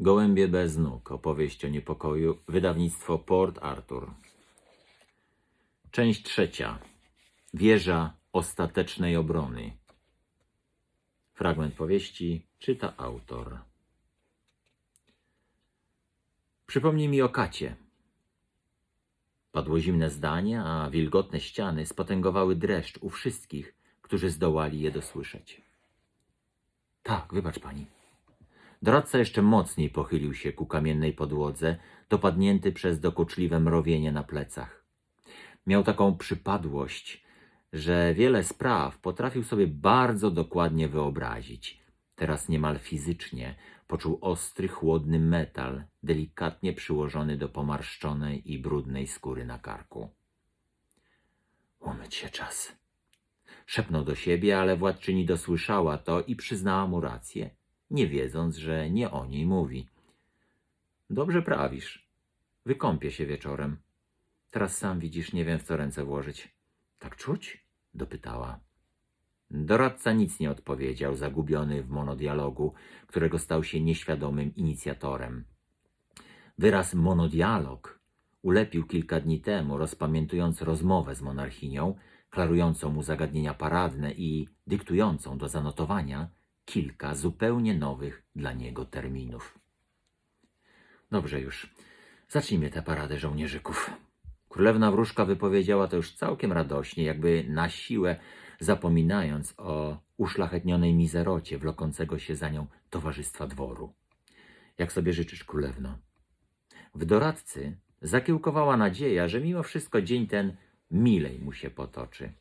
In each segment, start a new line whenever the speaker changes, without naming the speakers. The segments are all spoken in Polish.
Gołębie bez nóg. Opowieść o niepokoju. Wydawnictwo Port Arthur. Część trzecia. Wieża ostatecznej obrony. Fragment powieści czyta autor. Przypomnij mi o kacie. Padło zimne zdanie, a wilgotne ściany spotęgowały dreszcz u wszystkich, którzy zdołali je dosłyszeć. Tak, wybacz pani. Doradca jeszcze mocniej pochylił się ku kamiennej podłodze, dopadnięty przez dokuczliwe mrowienie na plecach. Miał taką przypadłość, że wiele spraw potrafił sobie bardzo dokładnie wyobrazić. Teraz niemal fizycznie poczuł ostry, chłodny metal, delikatnie przyłożony do pomarszczonej i brudnej skóry na karku. Umyć się czas. Szepnął do siebie, ale władczyni dosłyszała to i przyznała mu rację, nie wiedząc, że nie o niej mówi. Dobrze prawisz. Wykąpię się wieczorem. Teraz sam widzisz, nie wiem w co ręce włożyć. Tak czuć? dopytała. Doradca nic nie odpowiedział, zagubiony w monodialogu, którego stał się nieświadomym inicjatorem. Wyraz monodialog ulepił kilka dni temu, rozpamiętując rozmowę z monarchinią, klarującą mu zagadnienia paradne i dyktującą do zanotowania kilka zupełnie nowych dla niego terminów. Dobrze już, zacznijmy tę paradę żołnierzyków. Królewna Wróżka wypowiedziała to już całkiem radośnie, jakby na siłę zapominając o uszlachetnionej mizerocie wlokącego się za nią towarzystwa dworu. Jak sobie życzysz, królewno? W doradcy zakiełkowała nadzieja, że mimo wszystko dzień ten milej mu się potoczy.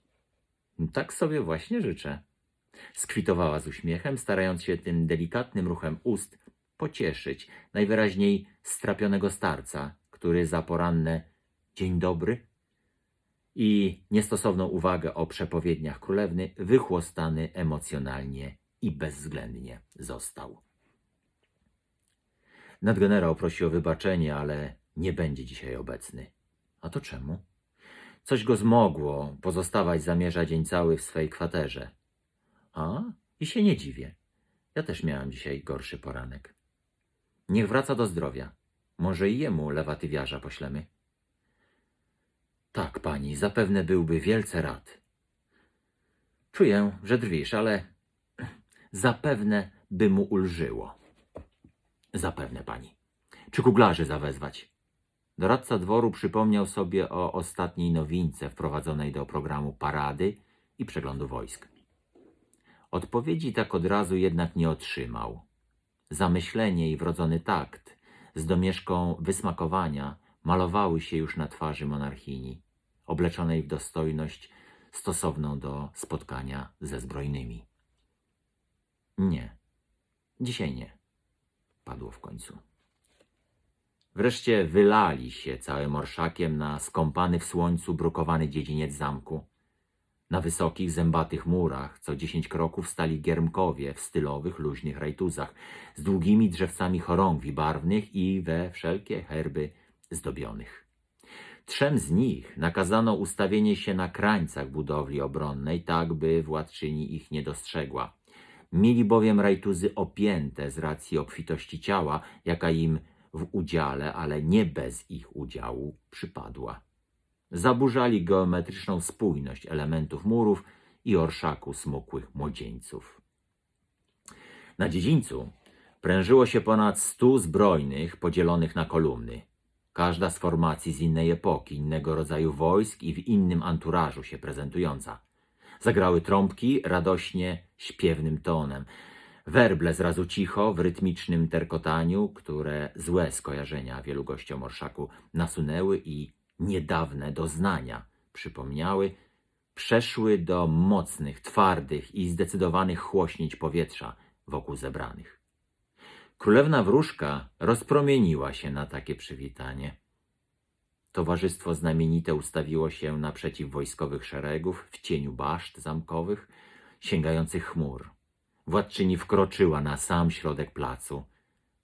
Tak sobie właśnie życzę. Skwitowała z uśmiechem, starając się tym delikatnym ruchem ust pocieszyć najwyraźniej strapionego starca, który za poranne dzień dobry i niestosowną uwagę o przepowiedniach królewny wychłostany emocjonalnie i bezwzględnie został. Nadgenerał prosi o wybaczenie, ale nie będzie dzisiaj obecny. A to czemu? Coś go zmogło pozostawać zamierza dzień cały w swej kwaterze. A, i się nie dziwię. Ja też miałam dzisiaj gorszy poranek. Niech wraca do zdrowia. Może i jemu lewatywiarza poślemy. Tak, pani, zapewne byłby wielce rad. Czuję, że drwisz, ale zapewne by mu ulżyło. Zapewne pani. Czy kuglarzy zawezwać? Doradca dworu przypomniał sobie o ostatniej nowince wprowadzonej do programu parady i przeglądu wojsk. Odpowiedzi tak od razu jednak nie otrzymał. Zamyślenie i wrodzony takt z domieszką wysmakowania malowały się już na twarzy monarchini, obleczonej w dostojność stosowną do spotkania ze zbrojnymi. Nie, dzisiaj nie, padło w końcu. Wreszcie wylali się całym orszakiem na skąpany w słońcu brukowany dziedziniec zamku. Na wysokich, zębatych murach co dziesięć kroków stali giermkowie w stylowych, luźnych rajtuzach z długimi drzewcami chorągwi barwnych i we wszelkie herby zdobionych. Trzem z nich nakazano ustawienie się na krańcach budowli obronnej, tak by władczyni ich nie dostrzegła. Mieli bowiem rajtuzy opięte z racji obfitości ciała, jaka im w udziale, ale nie bez ich udziału przypadła. Zaburzali geometryczną spójność elementów murów i orszaku smukłych młodzieńców. Na dziedzińcu prężyło się ponad stu zbrojnych podzielonych na kolumny. Każda z formacji z innej epoki, innego rodzaju wojsk i w innym anturażu się prezentująca. Zagrały trąbki radośnie, śpiewnym tonem. Werble zrazu cicho, w rytmicznym terkotaniu, które złe skojarzenia wielu gościom orszaku nasunęły i niedawne doznania przypomniały, przeszły do mocnych, twardych i zdecydowanych chłośnięć powietrza wokół zebranych. Królewna Wróżka rozpromieniła się na takie przywitanie. Towarzystwo znamienite ustawiło się naprzeciw wojskowych szeregów w cieniu baszt zamkowych, sięgających chmur. Władczyni wkroczyła na sam środek placu.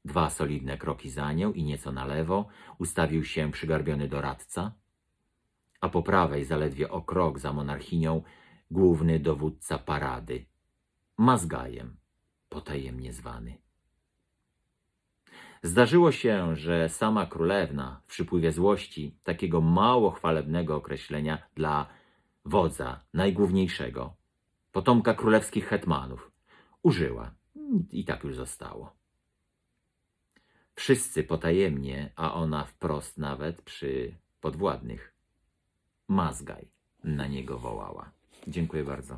Dwa solidne kroki za nią i nieco na lewo ustawił się przygarbiony doradca, a po prawej, zaledwie o krok za monarchinią, główny dowódca parady, mazgajem, potajemnie zwany. Zdarzyło się, że sama królewna w przypływie złości takiego mało chwalebnego określenia dla wodza najgłówniejszego, potomka królewskich hetmanów, użyła. I tak już zostało. Wszyscy potajemnie, a ona wprost nawet przy podwładnych. Mazgaj na niego wołała. Dziękuję bardzo.